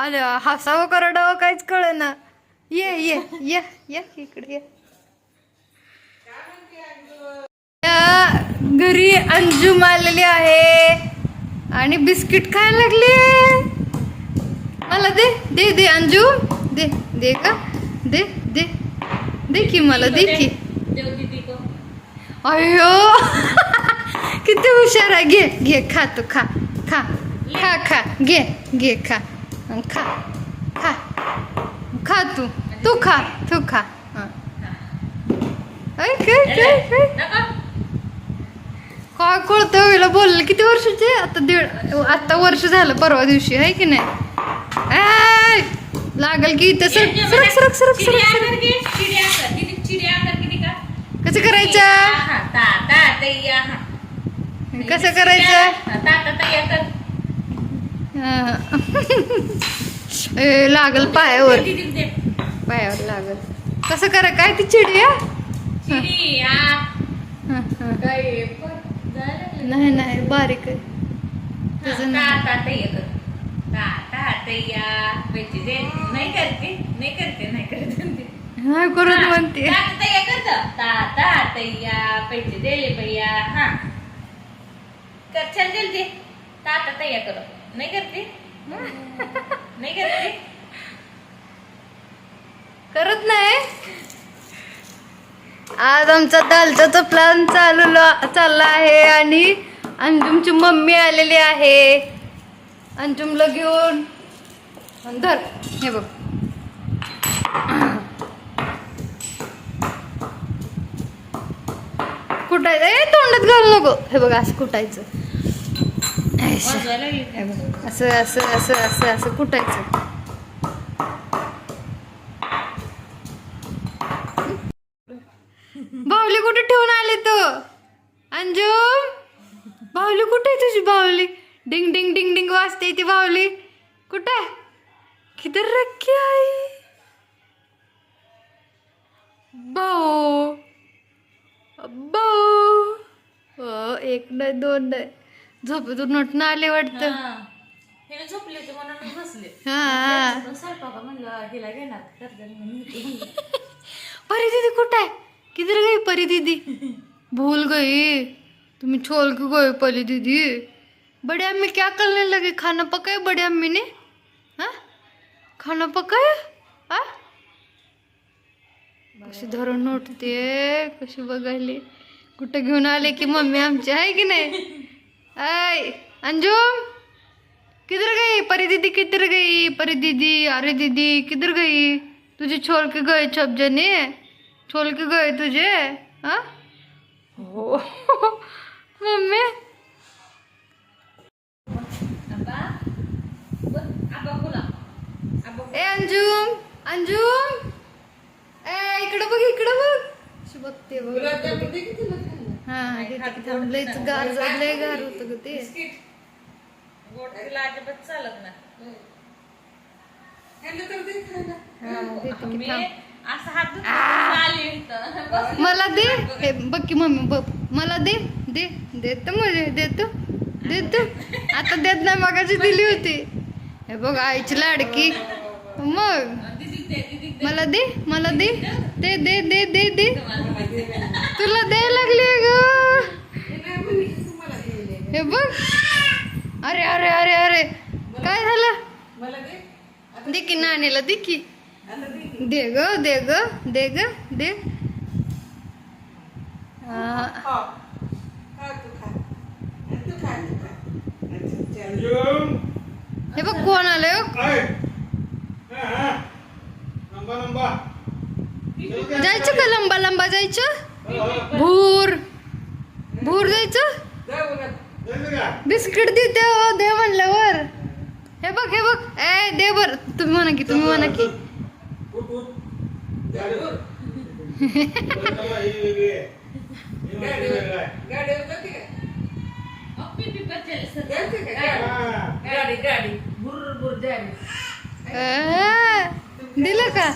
अरे हसावं करडावं काहीच कळ ना ये ये ये ये इकडे ये. या घरी अंजुम आलेली आहे. आणि बिस्किट खायला लागली मला दे दे दे अंजू. दे दे का? दे दे. दे की मला दे की. अयो किती हुशार आहे. घे घे खा तू खा. खा खा खा. घे घे खा. खा. खा. खा तू. तू खा. तू खा. हं. काय काय काय नका. काय कळतं हिला बोललं किती वर्षाचे? आता दीड आता वर्ष झालं परवा दिवशी आहे की नाही? लागल की इथं. सरक सरक सरक सरक चिडिया सरक. कर की चिडिया कर किती? चिडिया कर किती का? कसं करायचं? कसं करायचं हा, ता ता तैया कर हं. ए, लागल पायावर. पायावर लागल. कसं करा काय ती चिडी? चिडिया. काय पण झालं नाही नाही बारीक आहे. हा, तसं ता नाही ता तैया कर ता ता तैया पैसे दे. नाही करते नाही करते नाही करते हा करून म्हणते. पैसे दे ले भैया. हा. कर चल जल्दी ता ता तैया करो नाही करते? नाही करते? करत नाही. आज आमचा दालचाचा प्लॅन चालू चालला आहे आणि अंजुमची मम्मी आलेली आहे. अंजुमला घेऊन धर हे बघ. कुठायचं? तोंडात घालू नको. हे बघ असं कुटायचं ऐशा. वाजवायला येते. हे बघ, असं असं असं असं असं कुटायचं. बाहुली कुठे ठेवून आले तो? अंजू? बाहुली कुठे आहे तुझी बाहुली? डिंग डिंग डिंग डिंग वाजते ती बाहुली. कुठे? किधर रखी आई. भाऊ. भाऊ. हो एक नाही दोन नाही. झोपेतून उठणं आले वाटतं. हिने झोपले होते म्हणून मी बसले हा. पण स्वयंपाका म्हणलं हिला घेणार कर्ज म्हणून परी दीदी कुठं है किधर गई परी दीदी? भूल गई तुम्हें छोड़ के गए परी दीदी. बड़ी अम्मी क्या करने लगी? खाना पकाया बड़ी अम्मी ने हाँ? खाना पकाया? हाँ कशी धरून उठते कशी बघायली. कुठं घेऊन आले की मम्मी आमची आहे की नाही? आय अंजुम किधर गई परी दीदी किधर गई परी दीदी अरे दीदी किधर गई तुझे छोड़ के गए छप जने छोड़ के गए तुझे हाँ हो मम्मी ए अंजुम अंजुम ए इकडे बघ इकडे बघ बघते बघ हा लयच गार लय गार होतं ग ते. गोड तिला अजिबात चालत हा असं हात. मला दे. हे बघ की मम्मी बघ. मला दे दे. देतो म्हणजे देतो. देतो. आता देत नाही मगाची दिली होती. हे बघ आईची लाडकी. मग. मला दे मला दे. दे दे दे दे दे. तुला द्यायला लागली ग. हे बघ. अरे अरे अरे अरे. काय झालं? दे की नाणीला दे की. दे ग दे ग दे ग दे. हे बघ कोण आलं हो? जायचं का लंबा लंबा जायचं? भूर. भूर जायचं? बिस्किट देते हो दे म्हणल्यावर. हे बघ हे बघ. ए दे बर. तुम्ही म्हणा की तुम्ही म्हणा की. गाडी गाडी दिलं का?